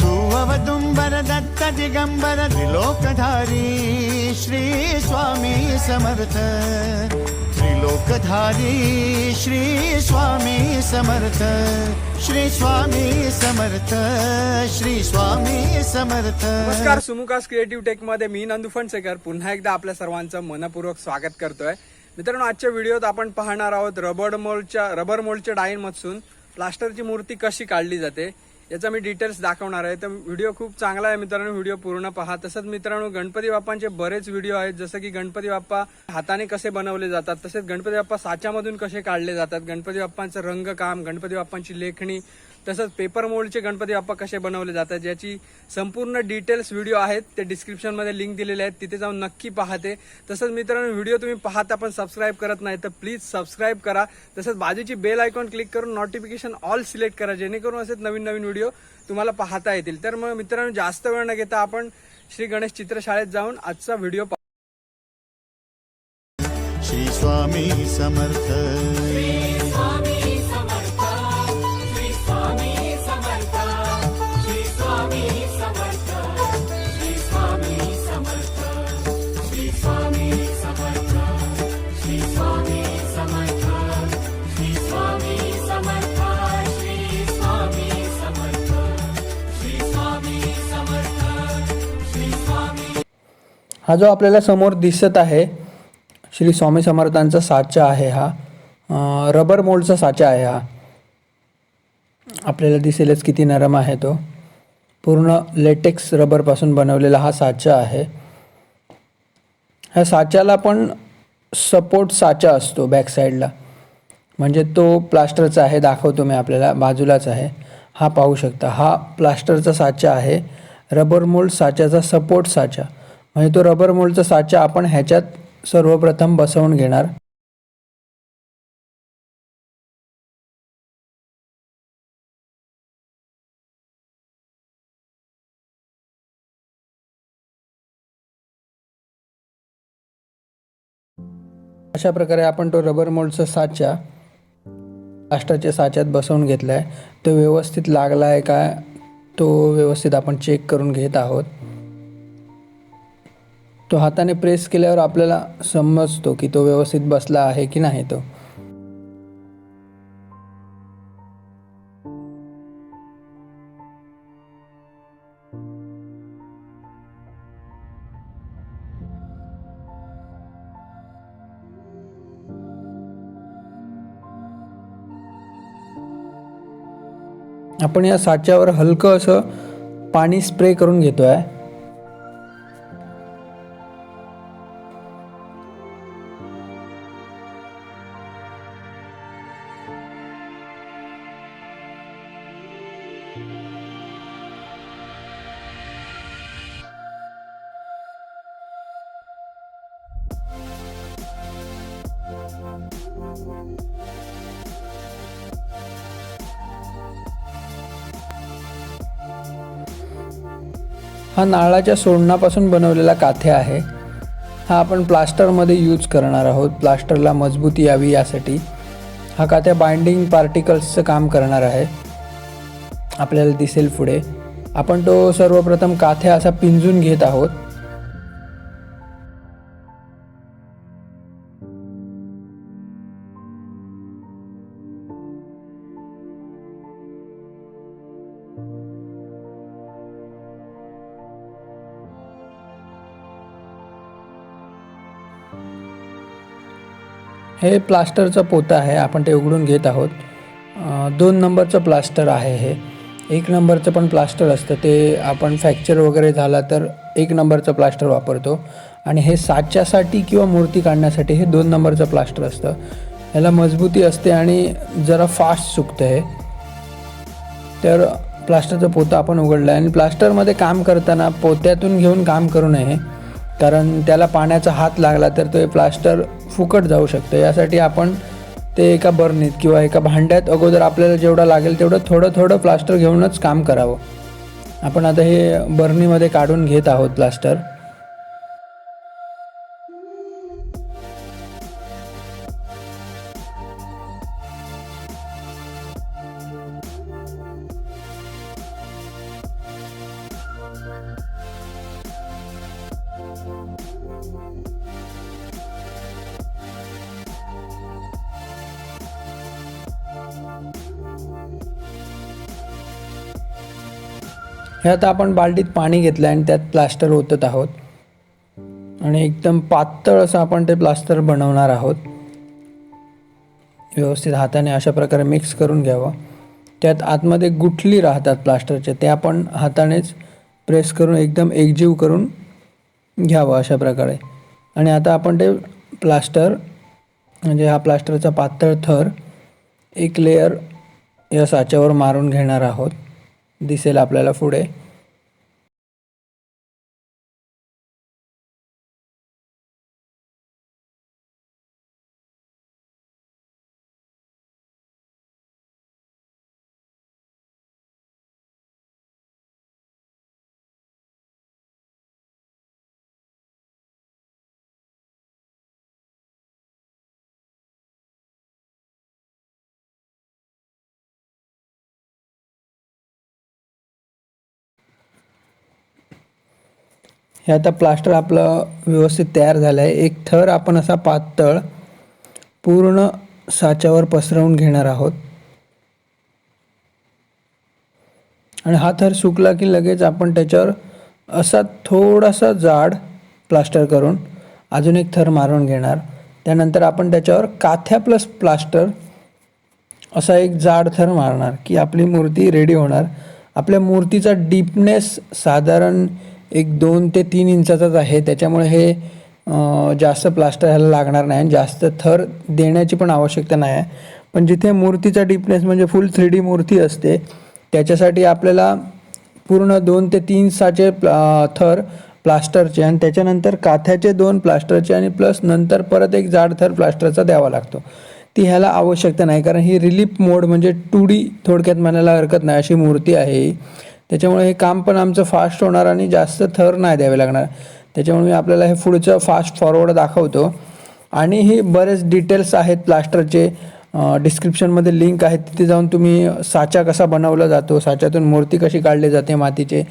तू अवदुंबर दत्त दिगंबर त्रिलोकधारी श्री स्वामी समर्थ। त्रिलोकधारी श्री स्वामी समर्थ। श्री स्वामी समर्थ। श्री स्वामी समर्थ। नमस्कार सुमुकास क्रिएटिव्ह टेकमध्ये मी नंदू फणसेकर. पुन्हा एकदा आपल्या सर्वांचं मनपूर्वक स्वागत करतोय. मित्रांनो आजच्या व्हिडिओत आपण पाहणार आहोत रबर मोल्डच्या रबर मोल्डच्या डाळींमधून प्लास्टरची मूर्ती कशी काढली जाते याचा मी डिटेल्स दाखवणार आहे. तर व्हिडिओ खूप चांगला आहे मित्रांनो व्हिडिओ पूर्ण पहा. तसंच मित्रांनो गणपती बाप्पांचे बरेच व्हिडिओ आहेत जसं की गणपती बाप्पा हाताने कसे बनवले जातात तसेच गणपती बाप्पा साच्यामधून कसे काढले जातात गणपती बाप्पांचं रंगकाम गणपती बाप्पांची लेखणी तसंच पेपर मोल्डचे गणपती बाप्पा कसे बनवले जातात याची संपूर्ण डिटेल्स व्हिडिओ आहेत ते डिस्क्रिप्शनमध्ये लिंक दिलेले आहेत. तिथे जाऊन नक्की पाहते. तसंच मित्रांनो व्हिडिओ तुम्ही पाहता पण सबस्क्राईब करत नाही तर प्लीज सबस्क्राईब करा. तसंच बाजूची बेल आयकॉन क्लिक करून नोटिफिकेशन ऑल सिलेक्ट करा जेणेकरून असेच नवीन नवीन व्हिडिओ तुम्हाला पाहता येतील. तर मग मित्रांनो जास्त वेळ न घेता आपण श्री गणेश चित्रशाळेत जाऊन आजचा व्हिडिओ पाहू. श्री स्वामी समर्थ. हा जो आपल्याला समोर दिसत आहे श्री स्वामी समर्थांचा साचा आहे हा. रबर मोल्डचा साचा आहे हा. आपल्याला दिसेलच किती नरम आहे तो. पूर्ण लेटेक्स रबरपासून बनवलेला हा साचा आहे. ह्या साच्याला पण सपोर्ट साचा असतो बॅक साईडला म्हणजे तो प्लास्टरचा आहे दाखवतो मी आपल्याला बाजूलाच आहे. हा पाहू शकता हा प्लास्टरचा साचा आहे. रबर मोल्ड साच्याचा सपोर्ट साचा. म्हणजे तो रबर मोल्डचा साचा आपण ह्याच्यात सर्वप्रथम बसवून घेणार. अशा प्रकारे आपण तो रबर मोल्डचा साचा प्लास्टरच्या साच्यात बसवून घेतला आहे तो व्यवस्थित लागला आहे का? तो व्यवस्थित आपण चेक करून घेत आहोत. तो हाताने प्रेस केल्यावर आपल्याला समजतो की तो व्यवस्थित बसला आहे की नाही तो. आपण या साच्यावर हलकं असं पाणी स्प्रे करून घेतो आहे हा नारळाच्या सोडणापासून बनवलेला काथे आहे. हा आपण प्लास्टरमध्ये यूज करणार आहोत. प्लास्टरला मजबूती यावी यासाठी हा काथ्या बाइंडिंग पार्टिकल्सचं काम करणार आहे. आपल्याला दिसेल पुढे. आपण तो सर्वप्रथम काथ्या असा पिंजून घेत आहोत. हे प्लास्टरचं पोतं आहे आपण ते उघडून घेत आहोत. दोन नंबरचं प्लास्टर आहे हे. एक नंबरचं पण प्लास्टर असतं ते आपण फ्रॅक्चर वगैरे झाला तर एक नंबरचं प्लास्टर वापरतो. आणि हे साच्यासाठी किंवा मूर्ती काढण्यासाठी हे दोन नंबरचं प्लास्टर असतं. ह्याला मजबूती असते आणि जरा फास्ट सुकतं हे. तर प्लास्टरचं पोतं आपण उघडलं आहे आणि प्लास्टरमध्ये काम करताना पोत्यातून घेऊन काम करू नये कारण त्याला पाण्याचा हात लागला तर ते प्लास्टर फुकट जाऊ शकतं. यासाठी आपण ते एका बर्नीत किंवा एका भांड्यात अगोदर आपल्याला जेवढं लागेल तेवढं थोडं थोडं प्लास्टर घेऊनच काम करावं. आपण आता हे बर्नीमध्ये काढून घेत आहोत प्लास्टर. हे आता आपण बाल्टीत पाणी घेतलं आणि त्यात प्लास्टर ओतत आहोत. आणि एकदम पातळ असं आपण ते प्लास्टर बनवणार आहोत. व्यवस्थित हाताने अशा प्रकारे मिक्स करून घ्यावं. त्यात आतमध्ये गुठली राहतात प्लास्टरचे ते आपण हातानेच प्रेस करून एकदम एकजीव करून घ्यावं अशा प्रकारे. आणि आता आपण ते प्लास्टर म्हणजे हा प्लास्टरचा पातळ थर एक लेअर या साच्यावर मारून घेणार आहोत. दिसेल आपल्याला पुढे. हे आता प्लास्टर आपलं व्यवस्थित तयार झालं आहे एक थर आपण असा पातळ पूर्ण साच्यावर पसरवून घेणार आहोत. आणि हा थर सुकला की लगेच आपण त्याच्यावर असा थोडासा जाड प्लास्टर करून अजून एक थर मारून घेणार. त्यानंतर आपण त्याच्यावर काथ्या प्लस प्लास्टर असा एक जाड थर मारणार की आपली मूर्ती रेडी होणार. आपल्या मूर्तीचा डीपनेस साधारण एक दोन ते तीन इंचाचाच आहे. त्याच्यामुळे हे जास्त प्लास्टर ह्याला लागणार नाही आणि जास्त थर देण्याची पण आवश्यकता नाही आहे. पण जिथे मूर्तीचा डीपनेस म्हणजे फुल थ्री डी मूर्ती असते त्याच्यासाठी आपल्याला पूर्ण दोन ते तीन साचे प्ला थर प्लास्टरचे आणि त्याच्यानंतर काथ्याचे दोन प्लास्टरचे आणि प्लस नंतर परत एक जाड थर प्लास्टरचा द्यावा लागतो. ती ह्याला आवश्यकता नाही कारण ही रिलीफ मोड म्हणजे टू डी थोडक्यात म्हणायला हरकत नाही. अशी मूर्ती आहे ही. त्याच्यामुळे हे काम पण आमचं फास्ट होणार आणि जास्त थर नाही द्यावे लागणार. त्याच्यामुळे मी आपल्याला हे पुढचं फास्ट फॉरवर्ड दाखवतो. आणि हे बरेच डिटेल्स आहेत प्लास्टरचे डिस्क्रिप्शनमध्ये लिंक आहे तिथे जाऊन तुम्ही साचा कसा बनवला जातो साच्यातून मूर्ती कशी काढली जाते मातीचे.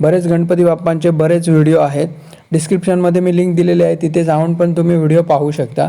बरेच गणपती बाप्पांचे बरेच व्हिडिओ आहेत. डिस्क्रिप्शनमध्ये मी लिंक दिलेली आहे. तिथे जाऊन पण तुम्ही व्हिडिओ पाहू शकता.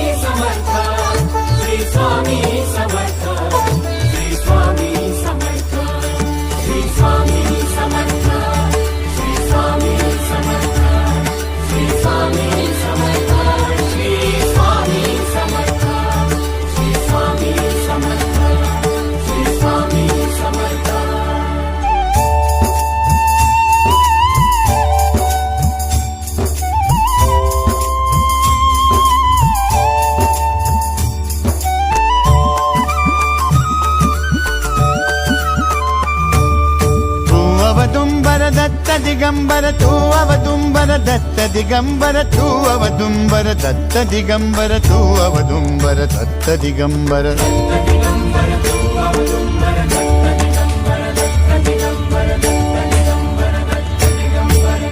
दत्त दिगंबर तू अवदुंबर दत्त दिगंबर तू अवदुंबर दत्त दिगंबर तू अवदुंबर दत्त दिगंबर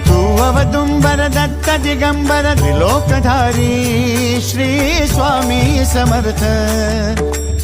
तू अवदुंबर दत्त दिगंबर त्रिलोकधारी श्री स्वामी समर्थ